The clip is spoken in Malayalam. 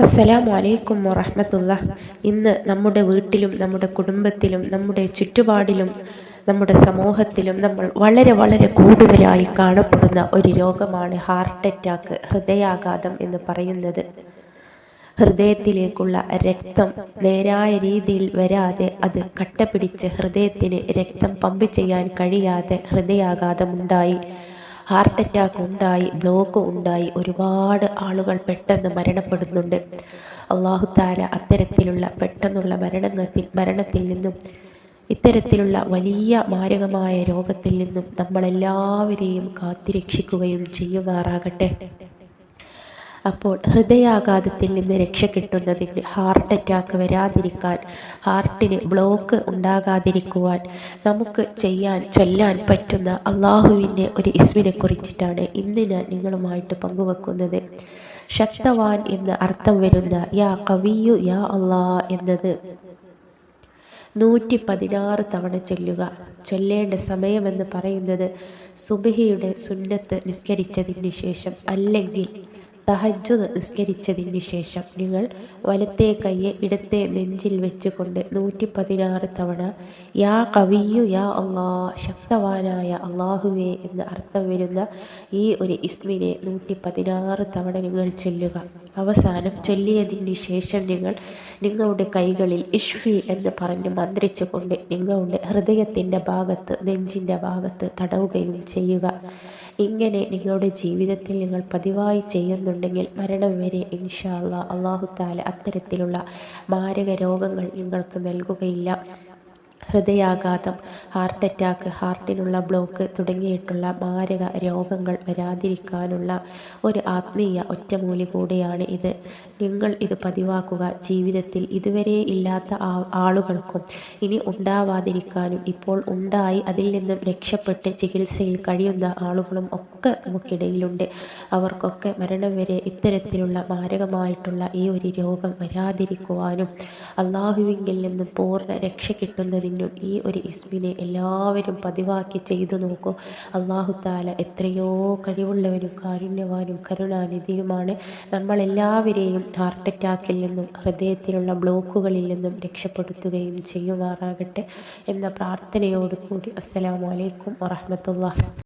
അസ്സലാമു അലൈക്കും വറഹമത്തുള്ള ഇന്ന് നമ്മുടെ വീട്ടിലും നമ്മുടെ കുടുംബത്തിലും നമ്മുടെ ചുറ്റുപാടിലും നമ്മുടെ സമൂഹത്തിലും നമ്മൾ വളരെ വളരെ കൂടുതലായി കാണപ്പെടുന്ന ഒരു രോഗമാണ് ഹാർട്ട് അറ്റാക്ക് ഹൃദയാഘാതം എന്ന് പറയുന്നത്. ഹൃദയത്തിലേക്കുള്ള രക്തം നേരായ രീതിയിൽ വരാതെ അത് കട്ടപിടിച്ച് ഹൃദയത്തിന് രക്തം പമ്പ് ചെയ്യാൻ കഴിയാതെ ഹൃദയാഘാതമുണ്ടായി. ഹാർട്ട് അറ്റാക്ക് ഉണ്ടായി ബ്ലോക്ക് ഉണ്ടായി ഒരുപാട് ആളുകൾ പെട്ടെന്ന് മരണപ്പെടുന്നുണ്ട്. അള്ളാഹുത്താല അത്തരത്തിലുള്ള പെട്ടെന്നുള്ള മരണത്തിൽ മരണത്തിൽ നിന്നും ഇത്തരത്തിലുള്ള വലിയ മാരകമായ രോഗത്തിൽ നിന്നും നമ്മളെല്ലാവരെയും കാത്തിരക്ഷിക്കുകയും ചെയ്യുമാറാകട്ടെ. അപ്പോൾ ഹൃദയാഘാതത്തിൽ നിന്ന് രക്ഷ കിട്ടുന്നതിന് ഹാർട്ട് അറ്റാക്ക് വരാതിരിക്കാൻ ഹാർട്ടിന് ബ്ലോക്ക് ഉണ്ടാകാതിരിക്കുവാൻ നമുക്ക് ചെയ്യാൻ ചൊല്ലാൻ പറ്റുന്ന അള്ളാഹുവിന്റെ ഒരു ഇസ്മിനെ കുറിച്ചിട്ടാണ് ഇന്ന് ഞാൻ നിങ്ങളുമായിട്ട് പങ്കുവെക്കുന്നത്. ശക്തവാൻ എന്ന് അർത്ഥം വരുന്ന യാ കവിയു യാ അള്ളാ എന്നത് നൂറ്റി പതിനാറ് തവണ ചൊല്ലുക. ചൊല്ലേണ്ട സമയമെന്ന് പറയുന്നത് സുബഹിയുടെ സുന്നത്ത് നിസ്കരിച്ചതിന് ശേഷം അല്ലെങ്കിൽ തഹജ്ജു നിസ്കരിച്ചതിന് ശേഷം നിങ്ങൾ വലത്തെ കൈയെ ഇടത്തെ നെഞ്ചിൽ വെച്ചുകൊണ്ട് നൂറ്റി പതിനാറ് തവണ യാ കവിയു യാ അള്ളാ ശക്തവാനായ അള്ളാഹുവേ എന്ന് അർത്ഥം വരുന്ന ഈ ഒരു ഇസ്മിനെ നൂറ്റി പതിനാറ് തവണ നിങ്ങൾ ചൊല്ലുക. അവസാനം ചൊല്ലിയതിന് ശേഷം നിങ്ങൾ നിങ്ങളുടെ കൈകളിൽ ഇഷ്വി എന്ന് പറഞ്ഞ് മന്ത്രിച്ചുകൊണ്ട് നിങ്ങളുടെ ഹൃദയത്തിന്റെ ഭാഗത്ത് നെഞ്ചിന്റെ ഭാഗത്ത് തടവുകയും ചെയ്യുക. ഇങ്ങനെ നിങ്ങളുടെ ജീവിതത്തിൽ നിങ്ങൾ പതിവായി ചെയ്യുന്നുണ്ടെങ്കിൽ മരണം വരെ ഇൻഷാല്ല അള്ളാഹു താല അത്തരത്തിലുള്ള മാരക രോഗങ്ങൾ നിങ്ങൾക്ക് നൽകുകയില്ല. ഹൃദയാഘാതം ഹാർട്ട് അറ്റാക്ക് ഹാർട്ടിനുള്ള ബ്ലോക്ക് തുടങ്ങിയിട്ടുള്ള മാരക രോഗങ്ങൾ വരാതിരിക്കാനുള്ള ഒരു ആത്മീയ ഒറ്റമൂലി കൂടിയാണ് ഇത്. നിങ്ങൾ ഇത് പതിവാക്കുക. ജീവിതത്തിൽ ഇതുവരെ ഇല്ലാത്ത ആളുകൾക്കും ഇനി ഉണ്ടാവാതിരിക്കാനും ഇപ്പോൾ ഉണ്ടായി അതിൽ നിന്നും രക്ഷപ്പെട്ട് ചികിത്സയിൽ കഴിയുന്ന ആളുകളും ഒക്കെ നമുക്കിടയിലുണ്ട്. അവർക്കൊക്കെ മരണം വരെ ഇത്തരത്തിലുള്ള മാരകമായിട്ടുള്ള ഈ ഒരു രോഗം വരാതിരിക്കുവാനും അള്ളാഹുവിങ്കിൽ നിന്നും പൂർണ രക്ഷ കിട്ടുന്നതിന് മുന്നിലും ഈ ഒരു ഇസ്മിനെ എല്ലാവരും പതിവാക്കി ചെയ്തു നോക്കൂ. അള്ളാഹു താല എത്രയോ കഴിവുള്ളവനും കാരുണ്യവാനും കരുണാനിധിയുമാണ്. നമ്മളെല്ലാവരെയും ഹാർട്ട് അറ്റാക്കിൽ നിന്നും ഹൃദയത്തിലുള്ള ബ്ലോക്കുകളിൽ നിന്നും രക്ഷപ്പെടുത്തുകയും ചെയ്യുമാറാകട്ടെ എന്ന പ്രാർത്ഥനയോടുകൂടി അസ്സലാമലൈക്കും വറഹമത്തുള്ള